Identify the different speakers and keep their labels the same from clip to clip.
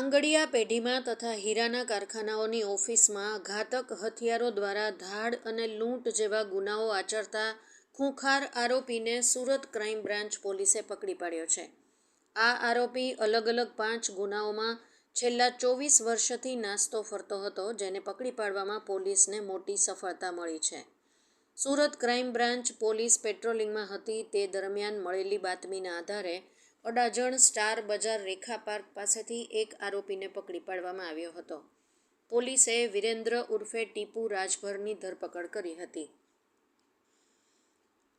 Speaker 1: આંગડિયા પેઢીમાં તથા હીરાના કારખાનાઓની ઓફિસમાં ઘાતક હથિયારો દ્વારા ધાડ અને લૂંટ જેવા ગુનાઓ આચરતા ખૂંખાર આરોપીને સુરત ક્રાઇમ બ્રાન્ચ પોલીસે પકડી પાડ્યો છે. આ આરોપી અલગ અલગ પાંચ ગુનાઓમાં છેલ્લા ચોવીસ વર્ષથી નાસ્તો ફરતો હતો, જેને પકડી પાડવામાં પોલીસને મોટી સફળતા મળી છે. સુરત ક્રાઇમ બ્રાન્ચ પોલીસ પેટ્રોલિંગમાં હતી તે દરમિયાન મળેલી બાતમીના આધારે અડાજણ સ્ટાર બજાર રેખા પાર્ક પાસેથી એક આરોપીને પકડી પાડવામાં આવ્યો હતો. પોલીસે વિરેન્દ્ર ઉર્ફે ટીપુ રાજભરની ધરપકડ કરી હતી.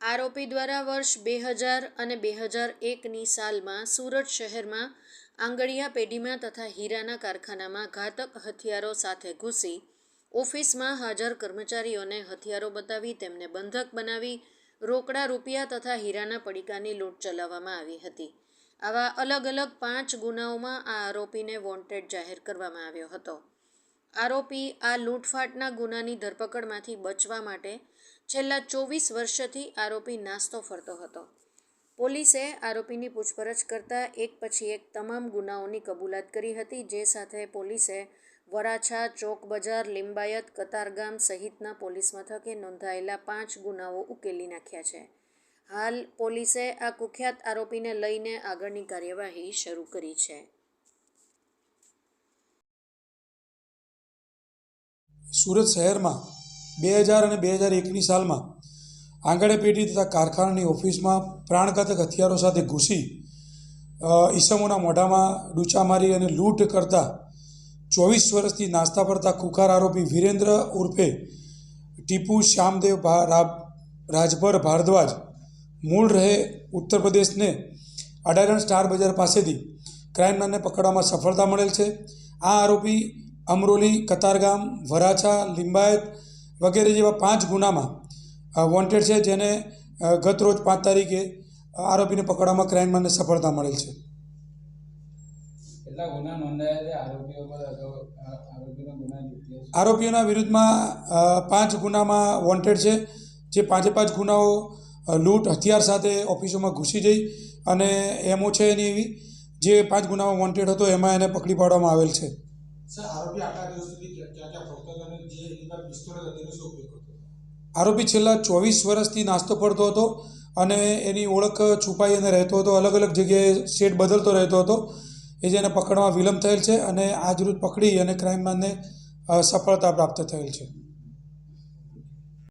Speaker 1: આરોપી દ્વારા વર્ષ બે હજાર અને બે હજાર એકની સાલમાં સુરત શહેરમાં આંગળિયા પેઢીમાં તથા હીરાના કારખાનામાં ઘાતક હથિયારો સાથે ઘૂસી ઓફિસમાં હાજર કર્મચારીઓને હથિયારો બતાવી તેમને બંધક બનાવી રોકડા રૂપિયા તથા હીરાના પડીકાની લૂંટ ચલાવવામાં આવી હતી. આવા અલગ અલગ પાંચ ગુનાઓમાં આ આરોપીને વોન્ટેડ જાહેર કરવામાં આવ્યો હતો. આરોપી આ લૂંટફાટના ગુનાની ધરપકડમાંથી બચવા માટે છેલ્લા ચોવીસ વર્ષથી આરોપી નાસ્તો ફરતો હતો. પોલીસે આરોપીની પૂછપરછ કરતાં એક પછી એક તમામ ગુનાઓની કબૂલાત કરી હતી, જે સાથે પોલીસે વરાછા ચોક બજાર લિંબાયત, કતારગામ સહિતના પોલીસ મથકે નોંધાયેલા પાંચ ગુનાઓ ઉકેલી નાખ્યા છે. હાલ પોલીસે આ કુખ્યાત આરોપીને લઈને આગળની કાર્યવાહી શરૂ કરી છે.
Speaker 2: સુરત શહેરમાં બે હજાર અને બે હજાર એકની સાલમાં આંગણે પેઢી તથા કારખાનાની ઓફિસમાં પ્રાણઘાતક હથિયારો સાથે ઘૂસી ઈસમોના મોઢામાં ડૂચા મારી અને લૂંટ કરતા ચોવીસ વર્ષથી નાસ્તા ફરતા કુખાર આરોપી વિરેન્દ્ર ઉર્ફે ટીપુ શ્યામદેવ રાજભર ભારદ્વાજ મૂળ રહે ઉત્તર પ્રદેશને અડારણ સ્ટાર બજાર પાસેથી. ક્રાઇમનાને પકડવામાં સફળતા મળેલ છે. આ આરોપી અમરોલી કતારગામ વરાછા લિંબાયત વગેરે જેવા પાંચ ગુનામાં વોન્ટેડ છે જેને ગત રોજ પાંચ તારીખે આરોપીને પકડવામાં ક્રાઇમનાને સફળતા મળેલ છે. આરોપીઓના વિરુદ્ધમાં પાંચ ગુનામાં વોન્ટેડ છે. જે પાંચે પાંચ ગુનાઓ લૂંટ હથિયાર સાથે ઓફિસોમાં ઘૂસી જઈ અને એમો છે એની એવી જે પાંચ ગુનામાં વોન્ટેડ હતો એમાં એને પકડી પાડવામાં આવેલ છે. આરોપી છેલ્લા ચોવીસ વર્ષથી નાસ્તો પડતો હતો અને એની ઓળખ છુપાઈ અને રહેતો હતો અલગ અલગ જગ્યાએ સેટ બદલતો રહેતો હતો. એ જેને પકડવામાં વિલંબ થયેલ છે અને આજરૂજ પકડી અને ક્રાઇમનાને અ, સફળતા પ્રાપ્ત થયેલ છે.